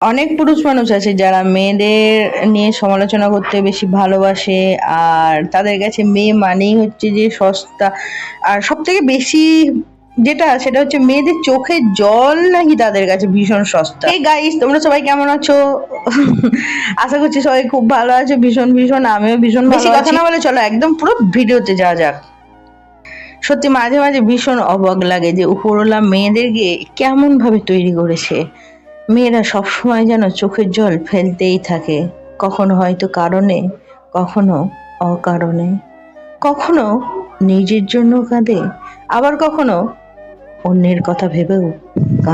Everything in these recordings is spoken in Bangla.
অনেক পুরুষ মানুষ আছে যারা মেয়েদের নিয়ে সমালোচনা করতে বেশি ভালোবাসে আর তাদের কাছে মেয়ে মানেই হচ্ছে যে সস্তা। আর সব থেকে বেশি যেটা সেটা হচ্ছে মেয়েদের চোখে জল নাকি তাদের কাছে ভীষণ সস্তা। এই গাইস তোমরা সবাই কেমন আছো? আশা করছি সবাই খুব ভালো আছো ভীষণ ভীষণ আমিও ভীষণ বেশি কথা না বলে চলো একদম পুরো ভিডিওতে যাওয়া যাক। সত্যি মাঝে মাঝে ভীষণ অবাক লাগে যে উপরওয়ালা মেয়েদেরকে কেমন ভাবে তৈরি করেছে। মেয়েরা সবসময় যেন চোখের জল ফেলতেই থাকে কখনো হয়তো কারণে কখনো অকারণে। কখনো নিজের জন্য কাঁদে আবার কখনো অন্যের কথা ভেবেও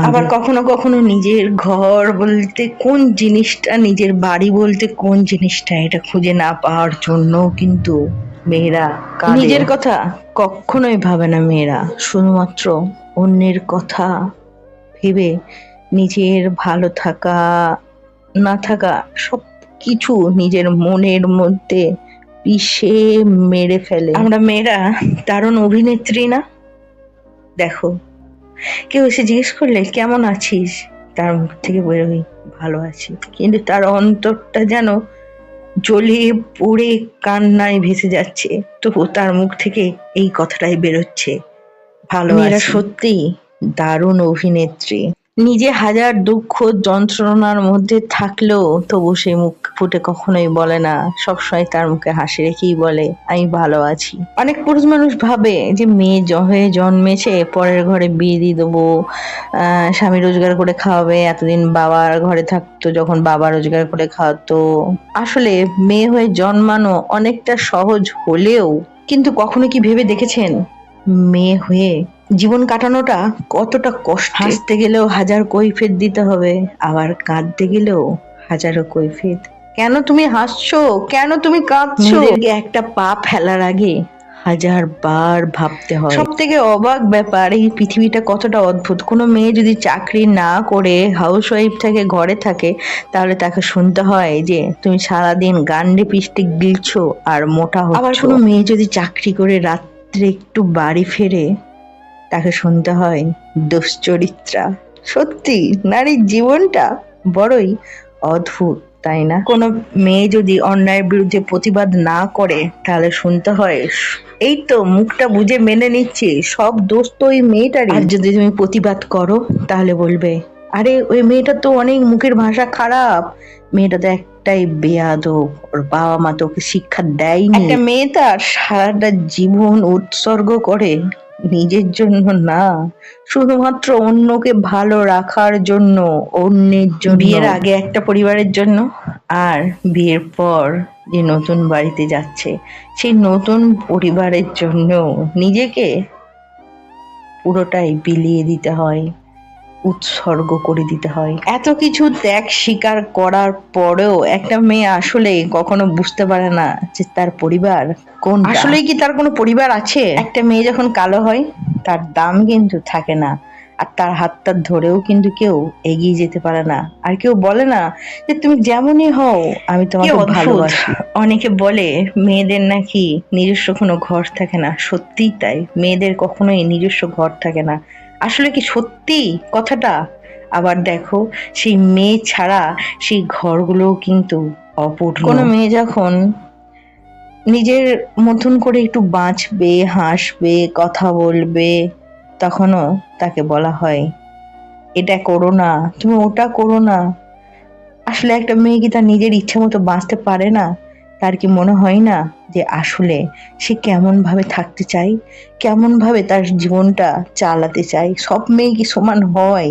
আবার কখনো কখনো নিজের ঘর বলতে কোন জিনিসটা নিজের বাড়ি বলতে কোন জিনিসটা এটা খুঁজে না পাওয়ার জন্য কিন্তু মেয়েরা নিজের কথা কখনোই ভাবে না মেয়েরা শুধুমাত্র অন্যের কথা ভেবে নিজের ভালো থাকা না থাকা সব কিছু নিজের মনের মধ্যে পিষে মেরে ফেলে। আমরা মেয়েরা দারুণ অভিনেত্রী না? দেখো কেউ এসে জিজ্ঞেস করলে কেমন আছিস? তার মুখ থেকে বেরোই ভালো আছি। কিন্তু তার অন্তরটা যেন জ্বলিয়ে পড়ে কান্নায় ভেসে যাচ্ছে। তবু তার মুখ থেকে এই কথাটাই বেরোচ্ছে ভালো মেয়েরা সত্যি দারুণ অভিনেত্রী। নিজে হাজার দুঃখ যন্ত্রণার মধ্যে থাকলেও তবু সে মুখ ফুটে কখনোই বলে না। সবসময় তার মুখে হাসি রেখেই বলে, আমি ভালো আছি। অনেক পুরুষ মানুষ ভাবে যে, মেয়ে হয়ে জন্মেছে, পরের ঘরে বিয়ে দিয়ে দেবো স্বামী রোজগার করে খাওয়াবে, এতদিন বাবার ঘরে থাকতো, যখন বাবা রোজগার করে খাওয়াতো। আসলে মেয়ে হয়ে জন্মানো অনেকটা সহজ হলেও, কিন্তু কখনো কি ভেবে দেখেছেন? মেয়ে হয়ে জীবন কাটানোটা কতটা কষ্ট। হাসতে গেলেও হাজার কৈফিয়ত দিতে হবে আবার কাঁদতে গেলেও হাজারো কৈফিয়ত। কেন তুমি হাসছো? কেন তুমি কাঁদছো? একটা পা ফেলার আগে হাজার বার ভাবতে হয়। সব থেকে অবাক ব্যাপার এই পৃথিবীটা কতটা অদ্ভুত। কোনো মেয়ে যদি চাকরি না করে হাউস ওয়াইফ থেকে ঘরে থাকে তাহলে তাকে শুনতে হয় যে তুমি সারাদিন গান্ডে পিষ্টে গিলছো আর মোটা হচ্ছ। আবার কোনো মেয়ে যদি চাকরি করে রাত্রে একটু বাড়ি ফেরে তাকে শুনতে হয় দুশ্চরিত্রা। সত্যি নারীর জীবনটা বড়ই অদ্ভুত তাই না? কোনো মেয়ে যদি অন্যায়ের বিরুদ্ধে প্রতিবাদ না করে তাহলে শুনতে হয় এই তো মুখটা বুঝে মেনে নিচ্ছে সব দোষ তো ওই মেয়েটারই। আর যদি তুমি প্রতিবাদ করো তাহলে বলবে আরে ওই মেয়েটা তো অনেক মুখের ভাষা খারাপ। মেয়েটা তো একটাই বেয়াদব ওর বাবা মা তো ওকে শিক্ষা দেয়নি। একটা মেয়ে তার সারাটা জীবন উৎসর্গ করে নিজের জন্য না, শুধুমাত্র অন্যকে ভালো রাখার জন্য, অন্যের জন্য। বিয়ের আগে একটা পরিবারের জন্য, আর বিয়ের পর যে নতুন বাড়িতে যাচ্ছে, সেই নতুন পরিবারের জন্য নিজেকে পুরোটাই বিলিয়ে দিতে হয়। উৎসর্গ করে দিতে হয়। এত কিছু ত্যাগ স্বীকার করার পরেও একটা মেয়ে আসলে কখনো বুঝতে পারে না যে তার পরিবার কোন আসলে কি তার কোনো পরিবার আছে? একটা মেয়ে যখন কালো হয় তার দাম কিন্তু থাকে না। আর তার হাতটা ধরেও কিন্তু কেউ এগিয়ে যেতে পারে না। আর কেউ বলে না যে তুমি যেমনই হও আমি তোমাকে ভালোবাসি। অনেকে বলে মেয়েদের নাকি নিজস্ব কোনো ঘর থাকে না। সত্যিই তাই। মেয়েদের কখনোই নিজস্ব ঘর থাকে না। আসলে কি সত্যি কথাটা? আবার দেখো, সেই মেয়ে ছাড়া সেই ঘরগুলোও কিন্তু অপূর্ণ। কোনো মেয়ে যখন নিজের মতন করে একটু বাঁচবে, হাসবে, কথা বলবে, তখনও তাকে বলা হয়, এটা করো না, তুমি ওটা করো না। আসলে একটা মেয়ে কি তার নিজের ইচ্ছা মতো বাঁচতে পারে না? তার কি মনে হয় না যে আসলে সে কেমন ভাবে থাকতে চায়? কেমন ভাবে তার জীবনটা চালাতে চায়? সব মেয়ে কি সমান হয়?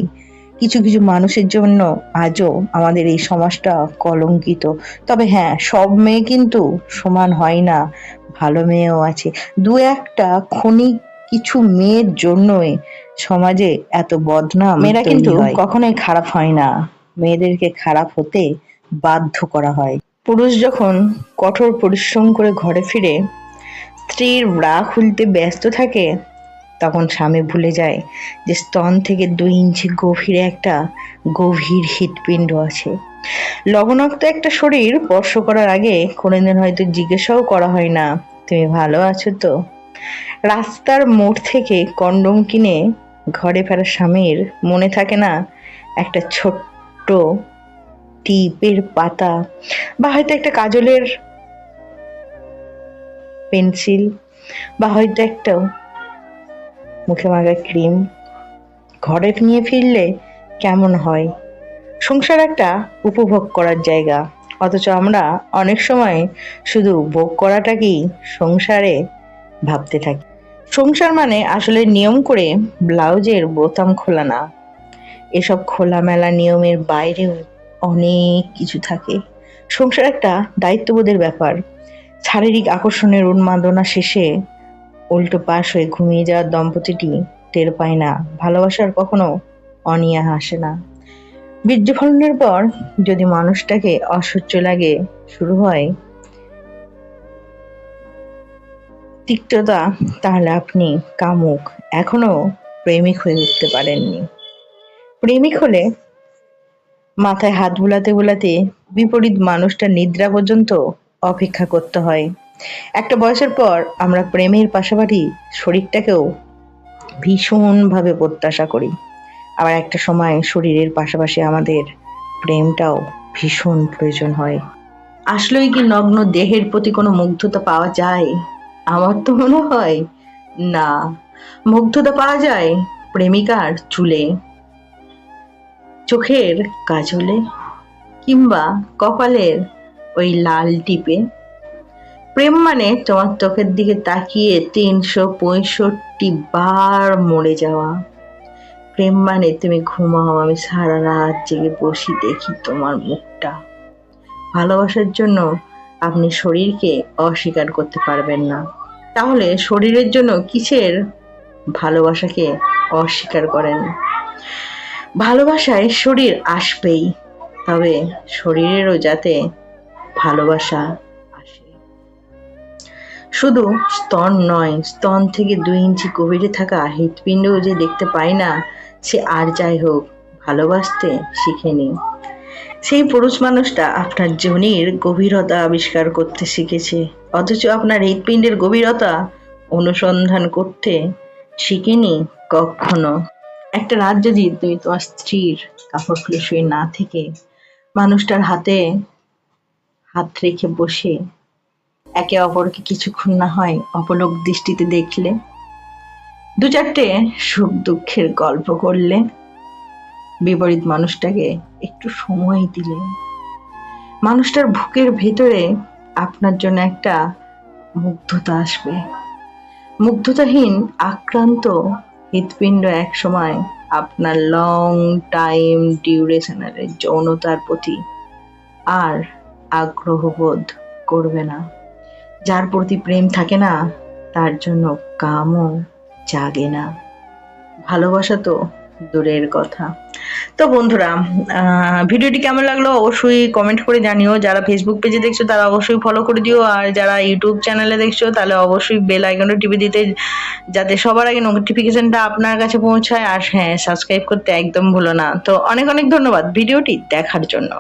কিছু কিছু মানুষের জন্য আজও আমাদের এই সমাজটা কলঙ্কিত। তবে হ্যাঁ সব মেয়ে কিন্তু সমান হয় না। ভালো মেয়েও আছে। দু একটা ক্ষণিক কিছু মেয়ের জন্যই সমাজে এত বদনাম মেয়েরা কিন্তু কখনোই খারাপ হয় না। মেয়েদেরকে খারাপ হতে বাধ্য করা হয়। পুরুষ যখন কঠোর পরিশ্রম করে ঘরে ফিরে, স্ত্রীর ব্রা খুলতে ব্যস্ত থাকে, তখন স্বামী ভুলে যায় যে স্তন থেকে দুই ইঞ্চি গভীরে একটা গভীর হৃৎপিণ্ড আছে। লবণাক্ত একটা শরীর স্পর্শ করার আগে কোনোদিন হয়তো জিজ্ঞাসাও করা হয় না, তুমি ভালো আছো তো? রাস্তার মোড় থেকে কন্ডম কিনে ঘরে ফেরা স্বামীর মনে থাকে না, একটা ছোট্ট টিপের পাতা বা হয়তো একটা কাজলের পেন্সিল বা হয়তো একটা মুখে মাখা ক্রিম। ঘরে নিয়ে ফিরলে কেমন হয়? সংসার একটা উপভোগ করার জায়গা। অথচ আমরা অনেক সময় শুধু ভোগ করাটাকেই সংসারে ভাবতে থাকি। সংসার মানে আসলে নিয়ম করে ব্লাউজের বোতাম খোলা না এসব খোলামেলা নিয়মের বাইরেও অনেক কিছু থাকে। সংসার একটা দায়িত্ববোধের ব্যাপার। শারীরিক আকর্ষণের উন্মাদনা শেষে উল্টো পাশ হয়ে ঘুমিয়ে যাওয়ার দম্পতিটি টের পায় না। ভালোবাসার কখনো অনিয়া আসে না। বীর্য ফলনের পর যদি মানুষটাকে অসহ্য লাগে শুরু হয় তিক্ততা, তাহলে আপনি কামুক। এখনও প্রেমিক হয়ে উঠতে পারেননি। প্রেমিক হলে মাথায় হাত বুলাতে বুলাতে বিপরীত মানুষটার নিদ্রা পর্যন্ত অপেক্ষা করতে হয়। একটা বয়সের পর আমরা প্রেমের পাশাপাশি শরীরটাকেও ভীষণভাবে প্রত্যাশা করি। আবার একটা সময় শরীরের পাশাপাশি আমাদের প্রেমটাও ভীষণ প্রয়োজন হয়। আসলেই কি নগ্ন দেহের প্রতি কোনো মুগ্ধতা পাওয়া যায়? আমার তো মনে হয় না। মুগ্ধতা পাওয়া যায় প্রেমিকার চুলে। চোখের কাজলে কিংবা কপালের ওই লাল টিপে। প্রেম মানে তোমার চোখের দিকে তাকিয়ে তিনশো পঁয়ষট্টি বার মরে যাওয়া। প্রেম মানে তুমি ঘুমাও, আমি সারা রাত জেগে বসি দেখি তোমার মুখটা। ভালোবাসার জন্য আপনি শরীরকে অস্বীকার করতে পারবেন না। তাহলে শরীরের জন্য কিসের ভালোবাসাকে অস্বীকার করেন? ভালোবাসায় শরীর আসবেই, তবে শরীরেরও যাতে ভালোবাসা আসে। শুধু স্তন নয়, স্তন থেকে দুই ইঞ্চি গভীরে থাকা হৃৎপিণ্ডও যে দেখতে পাই না, সে আর যাই হোক, ভালোবাসতে শিখেনি। সেই পুরুষ মানুষটা আপনার জনির গভীরতা আবিষ্কার করতে শিখেছে, অথচ আপনার হৃৎপিণ্ডের গভীরতা অনুসন্ধান করতে শিখেনি কখনো। একটা রাত যদি তুমি তোমার স্ত্রীর কাপড় খুলে শুয়ে না থেকে মানুষটার হাতে হাত রেখে বসে একে অপরকে কিছুক্ষণ না হয় অপলোক দৃষ্টিতে দেখলে, দু চারটে সুখ দুঃখের গল্প করলে, বিপরীত মানুষটাকে একটু সময় দিলে। মানুষটার বুকের ভেতরে আপনার জন্য একটা মুগ্ধতা আসবে। মুগ্ধতাহীন, আক্রান্ত হৃৎপিণ্ড এক সময় আপনার লং টাইম ডিউরেশনের যৌনতার প্রতি আর আগ্রহবোধ করবে না। যার প্রতি প্রেম থাকে না, তার জন্য কামও জাগে না। ভালোবাসা তো দূরের কথা। তো বন্ধুরা ভিডিওটি কেমন লাগল অবশ্যই কমেন্ট করে জানিও। যারা ফেসবুক পেজে দেখছ, তারা অবশ্যই ফলো করে দিও। আর যারা ইউটিউব চ্যানেলে দেখছ, তাহলে অবশ্যই বেল আইকনটা টিপে দিতে, যাতে সবার আগে নোটিফিকেশনটা আপনার কাছে পৌঁছায়। আর হ্যাঁ সাবস্ক্রাইব করতে একদম ভুলো না। তো অনেক অনেক ধন্যবাদ ভিডিওটি দেখার জন্য।